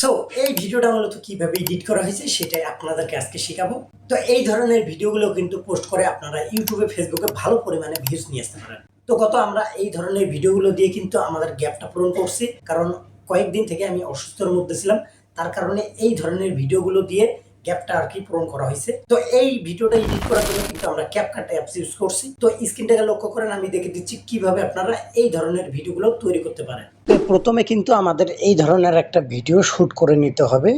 So এই ভিডিওটা মূলত কীভাবে এডিট করা হয়েছে সেটাই আপনাদেরকে আজকে শেখাবো। তো এই ধরনের ভিডিওগুলো কিন্তু পোস্ট করে আপনারা ইউটিউবে, ফেসবুকে ভালো পরিমাণে ভিউজ নিয়ে আসতে পারেন। তো গত আমরা এই ধরনের ভিডিওগুলো দিয়ে কিন্তু আমাদের গ্যাপটা পূরণ করছি। কারণ কয়েকদিন থেকে আমি অসুস্থর মধ্যে ছিলাম। তার কারণে এই ধরনের ভিডিওগুলো দিয়ে গ্যাপটা আর কি পূরণ করা হয়েছে। তো এই ভিডিওটা এডিট করার জন্য কিন্তু আমরা ক্যাপকাট অ্যাপস ইউজ করছি। তো স্ক্রিনটাকে লক্ষ্য করেন, আমি দেখে দিচ্ছি কীভাবে আপনারা এই ধরনের ভিডিওগুলো তৈরি করতে পারেন। তো প্রথমে কিন্তু আমাদের এই ধরনের একটা ভিডিও শুট করে নিতে হবে।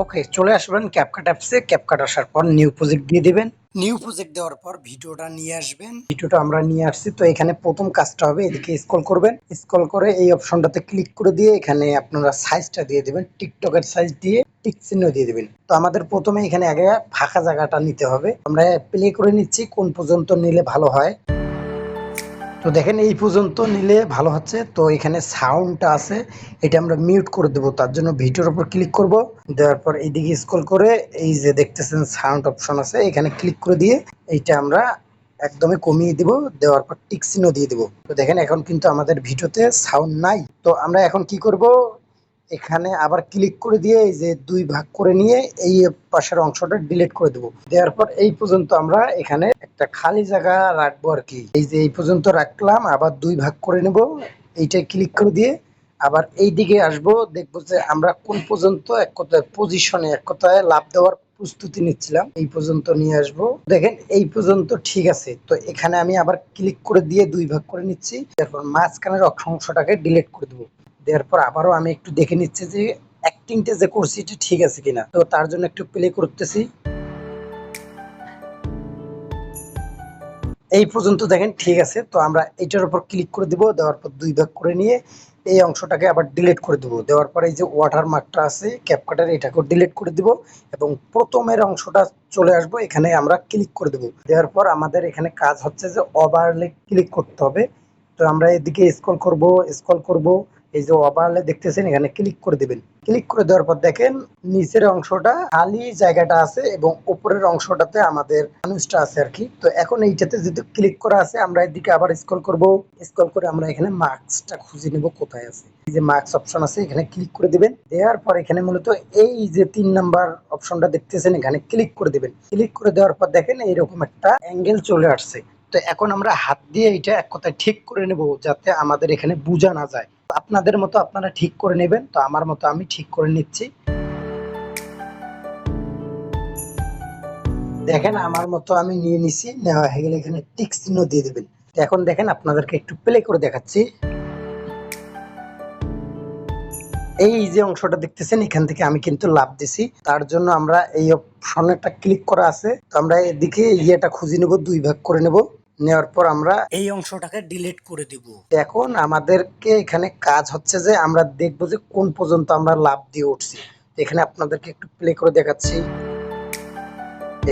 ওকে, চলে আসবেন ক্যাপকাট অ্যাপসে ক্যাপকাট আসার পর নিউ প্রজেক্ট দিয়ে দিবেন। নিউ প্রজেক্ট দেওয়ার পর ভিডিওটা নিয়ে আসবেন। ভিডিওটা আমরা নিয়ে আসছি, তো এখানে প্রথম কাজটা হবে, এদিকে স্ক্রল করবেন। স্ক্রল করে এই অপশনটাতে ক্লিক করে দিয়ে এখানে আপনারা সাইজটা দিয়ে দিবেন টিকটকের সাইজ দিয়ে টিক চিহ্ন দিয়ে দিবেন। তো আমাদের প্রথমে এখানে আগে ফাঁকা জায়গাটা নিতে হবে। আমরা প্লে করে নিচ্ছি, কোন পর্যন্ত নিলে ভালো হয়। তো দেখেন, এই পর্যন্ত নিলে ভালো হচ্ছে। তো এখানে সাউন্ডটা আছে, এটা আমরা মিউট করে দেবো, তার জন্য ভিডিওর উপর ক্লিক করব। দেওয়ার পর এইদিকে স্ক্রল করে এই যে দেখতেছেন সাউন্ড অপশন আছে, এখানে ক্লিক করে দিয়ে এইটা আমরা একদমই কমিয়ে দিব। দেওয়ার পর টিক দিয়ে দিব। তো দেখেন, এখন কিন্তু আমাদের ভিডিওতে সাউন্ড নাই। তো আমরা এখন কি করব? এখানে আবার ক্লিক করে দিয়ে এই যে দুই ভাগ করে নিয়ে এই পাশের অংশটা ডিলিট করে দেবো। দেওয়ার পর এই পর্যন্ত আমরা এখানে একটা খালি জায়গা রাখব আর কি। এই যে এই পর্যন্ত রাখলাম, আবার দুই ভাগ করে নেব। এইটাই ক্লিক করে দিয়ে আবার এই দিকে আসব, দেখব যে আমরা কোন পর্যন্ত এক কথায় পজিশনে এক কথায় লাভ দেওয়ার প্রস্তুতি নিচ্ছিলাম। এই পর্যন্ত নিয়ে আসব। দেখেন, এই পর্যন্ত ঠিক আছে। তো এখানে আমি আবার ক্লিক করে দিয়ে দুই ভাগ করে নিচ্ছি। তারপর মাঝখানের অংশটাকে ডিলিট করে দেবো। দেওয়ার পর আবারও আমি একটু দেখে নিচ্ছি যে অ্যাক্টিংটা যে করছি এটা ঠিক আছে কিনা। তো তার জন্য একটু প্লে করতেছি। এই পর্যন্ত দেখেন ঠিক আছে, তো আমরা এটার উপর ক্লিক করে দিব, দেওয়ার পর দুই ভাগ করে নিয়ে এই অংশটাকে আবার ডিলিট করে দেবো। দেওয়ার পর এই যে ওয়াটার মার্কটা আছে ক্যাপকাটার এটাকেও ডিলিট করে দিব এবং প্রথমের অংশটা চলে আসব, এখানে আমরা ক্লিক করে দেবো। দেওয়ার পর আমাদের এখানে কাজ হচ্ছে যে ওভারলে ক্লিক করতে হবে। তো আমরা এদিকে স্ক্রল করব স্ক্রল করব এই যে ওভারলে দেখতেছেন, এখানে ক্লিক করে দিবেন। ক্লিক করে দেওয়ার পর দেখেন, নিচের অংশটা খালি জায়গাটা আছে এবং উপরের অংশটাতে আমাদের মানুষটা আছে আর কি। তো এখন এইটাতে যদি ক্লিক করা আছে, আমরা এদিকে আবার স্ক্রল করব। স্ক্রল করে আমরা এখানে মার্কসটা খুঁজে নেব কোথায় আছে। এই যে মার্কস অপশন আছে, এখানে ক্লিক করে দিবেন। দেওয়ার পর এখানে মূলত এই যে তিন নাম্বার অপশনটা দেখতেছেন, এখানে ক্লিক করে দিবেন। ক্লিক করে দেওয়ার পর দেখেন, এইরকম একটা অ্যাঙ্গেল চলে আসছে। তো এখন আমরা হাত দিয়ে এটা এক কথায় ঠিক করে নেব, যাতে আমাদের এখানে বোঝা না যায়। আপনাদের মতো আপনারা ঠিক করে নেবেন, তো আমার মতো আমি ঠিক করে নিচ্ছি। দেখেন, আমার মতো আমি নিয়ে নিছি, নেওয়া হয়ে গেলে এখানে টিক চিহ্ন দিয়ে দেবেন। এখন দেখেন, আপনাদেরকে একটু প্লে করে দেখাচ্ছি। এই যে অংশটা দেখতেছেন, এখান থেকে আমি কিন্তু লাভ দিছি। তার জন্য আমরা এই অপশনটা ক্লিক করা আছে। তো আমরা এদিকে ইয়েটা খুঁজে নেব, দুই ভাগ করে নেব। নেওয়ার পর আমরা এই অংশটাকে ডিলিট করে দিব। এখন আমাদেরকে এখানে কাজ হচ্ছে যে আমরা দেখব যে কোন পর্যন্ত আমরা লাভ দিয়ে উঠছি। এখানে আপনাদেরকে একটু প্লে করে দেখাচ্ছি।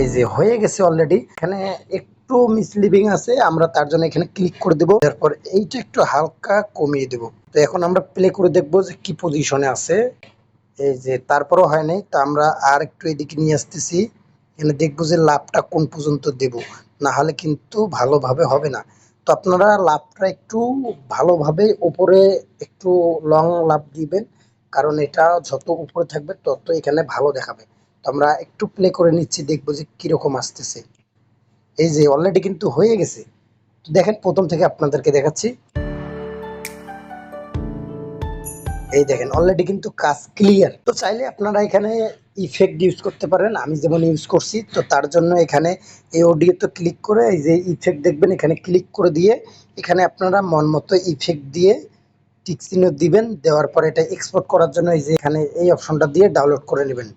এই যে হয়ে গেছে অলরেডি এখানে একটু মিসলিভিং আছে আমরা তার জন্য এখানে ক্লিক করে দেব। তারপর এইটা একটু হালকা কমিয়ে দেব। তো এখন আমরা প্লে করে দেখব যে কি পজিশনে আছে। এই যে তারপরও হয় নাই তো আমরা আর একটু এদিকে নিয়ে আসতেছি। এখানে দেখব যে লাভটা কোন পর্যন্ত দেব। না হলে কিন্তু ভালোভাবে হবে না। তো আপনারা লাভটা একটু ভালোভাবে উপরে একটু লং লাভ দিবেন, কারণ এটা যত উপরে থাকবে তত এখানে ভালো দেখাবে। তো আমরা একটু প্লে করে নিচ্ছি, দেখব যে কীরকম আসতেছে। এই যে অলরেডি কিন্তু হয়ে গেছে। তো দেখেন, প্রথম থেকে আপনাদেরকে দেখাচ্ছি। এই দেখেন অলরেডি কিন্তু কাজ ক্লিয়ার তো চাইলে আপনারা এখানে ইফেক্ট ইউজ করতে পারেন। আমি যেমন ইউজ করছি, তো তার জন্য এখানে এই অডিও তো ক্লিক করে এই যে ইফেক্ট দেখবেন, এখানে ক্লিক করে দিয়ে এখানে আপনারা মন মতো ইফেক্ট দিয়ে টিক চিহ্ন দিবেন। দেওয়ার পর এটা এক্সপোর্ট করার জন্য এই যে এখানে এই অপশনটা দিয়ে ডাউনলোড করে নেবেন।